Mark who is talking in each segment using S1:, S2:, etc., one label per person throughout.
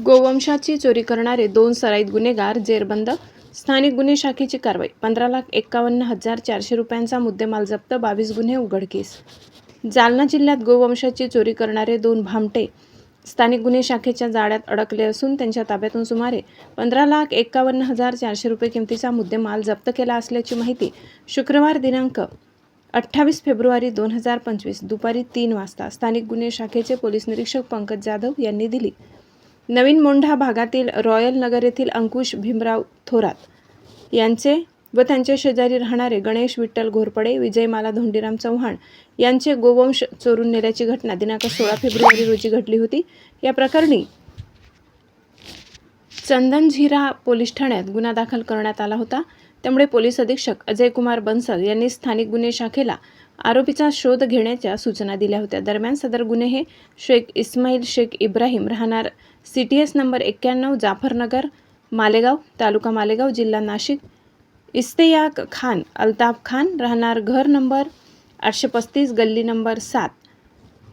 S1: गोवंशाची चोरी करणारे दोन सराईत गुन्हेगार जेरबंद स्थानिक गुन्हे शाखेची कारवाई पंधरा लाख एक्कावन्न हजार चारशे रुपयांचा मुद्देमाल जप्त बावीस गुन्हे उघडकीस जालना जिल्ह्यात गोवंशाची चोरी करणारे दोन भामटे स्थानिक गुन्हे शाखेच्या जाळ्यात अडकले असून त्यांच्या ताब्यातून सुमारे पंधरा लाख एक्कावन्न हजार चारशे रुपये किमतीचा मुद्देमाल जप्त केला असल्याची माहिती शुक्रवार दिनांक अठ्ठावीस फेब्रुवारी दोन हजार पंचवीस दुपारी तीन वाजता स्थानिक गुन्हे शाखेचे पोलीस निरीक्षक पंकज जाधव यांनी दिली. नवीन मोंढा भागातील रॉयल नगर येथील अंकुश भीमराव थोरात यांचे व त्यांच्या शेजारी राहणारे गणेश विठ्ठल घोरपडे विजयमाला धोंडीराम चव्हाण यांचे गोवंश चोरून नेल्याची घटना दिनांक सोळा फेब्रुवारी रोजी घडली होती. या प्रकरणी चंदनझिरा पोलीस ठाण्यात गुन्हा दाखल करण्यात आला होता. त्यामुळे पोलीस अधीक्षक अजय कुमार बन्सल यांनी स्थानिक गुन्हे शाखेला आरोपीचा शोध घेण्याच्या सूचना दिल्या होत्या. दरम्यान सदर गुन्हे हे शेख इस्माईल शेख इब्राहिम राहणार सी टी एस नंबर एक्क्याण्णव जाफरनगर मालेगाव तालुका मालेगाव जिल्हा नाशिक. इस्तेयाक खान अल्ताफ खान राहणार घर नंबर आठशे पस्तीस गल्ली नंबर सात.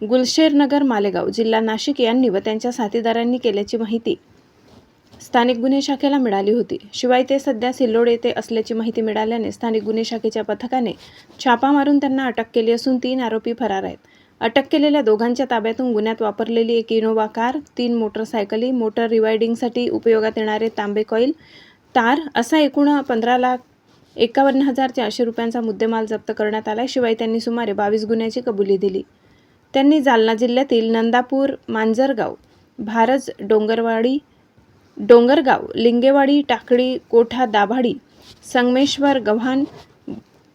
S1: गुलशेरनगर मालेगाव जिल्हा नाशिक यांनी व त्यांच्या साथीदारांनी केल्याची माहिती स्थानिक गुन्हे शाखेला मिळाली होती. शिवाय ते सध्या सिल्लोड येथे असल्याची माहिती मिळाल्याने स्थानिक गुन्हे शाखेच्या पथकाने छापा मारून त्यांना अटक केली असून तीन आरोपी फरार आहेत. अटक केलेल्या दोघांच्या ताब्यातून गुन्ह्यात वापरलेली एक इनोवा कार तीन मोटरसायकली मोटर रिवायडिंगसाठी उपयोगात येणारे तांबे कॉईल तार असा एकूण पंधरा लाख एकावन्न हजार चारशे रुपयांचा मुद्देमाल जप्त करण्यात आला शिवाय त्यांनी सुमारे बावीस गुन्ह्याची कबुली दिली. त्यांनी जालना जिल्ह्यातील नंदापूर मांजरगाव भारज डोंगरवाडी डोंगरगाव लिंगेवाडी टाकळी कोठा दाभाडी संगमेश्वर गव्हाण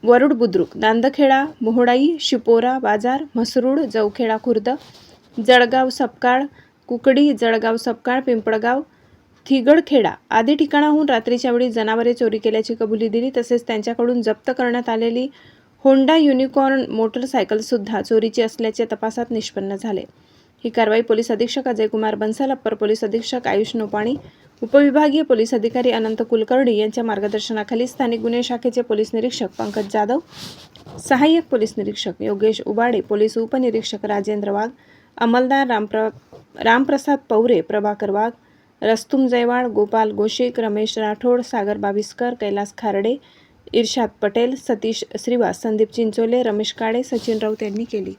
S1: वरुड बुद्रुक नांदखेडा मोहडाई शिपोरा बाजार म्हसरूड जवखेडा खुर्द जळगाव सपकाळ कुकडी जळगाव सपकाळ पिंपळगाव थिगडखेडा आदी ठिकाणाहून रात्रीच्या वेळी जनावरे चोरी केल्याची कबुली दिली. तसेच त्यांच्याकडून जप्त करण्यात आलेली होंडा युनिकॉर्न मोटरसायकलसुद्धा चोरीची असल्याचे तपासात निष्पन्न झाले. ही कारवाई पोलीस अधीक्षक अजय कुमार बन्सल अप्पर पोलीस अधीक्षक आयुष नोपाणी उपविभागीय पोलीस अधिकारी अनंत कुलकर्णी यांच्या मार्गदर्शनाखाली स्थानिक गुन्हे शाखेचे पोलीस निरीक्षक पंकज जाधव सहाय्यक पोलीस निरीक्षक योगेश उबाडे पोलीस उपनिरीक्षक राजेंद्र वाघ अंमलदार रामप्र रामप्रसाद पवरे प्रभाकर वाघ रस्तुम जयवाड गोपाल गोशिक रमेश राठोड सागर बाविस्कर कैलास खारडे इर्शाद पटेल सतीश श्रीवास संदीप चिंचोले रमेश काळे सचिन राऊत यांनी केली.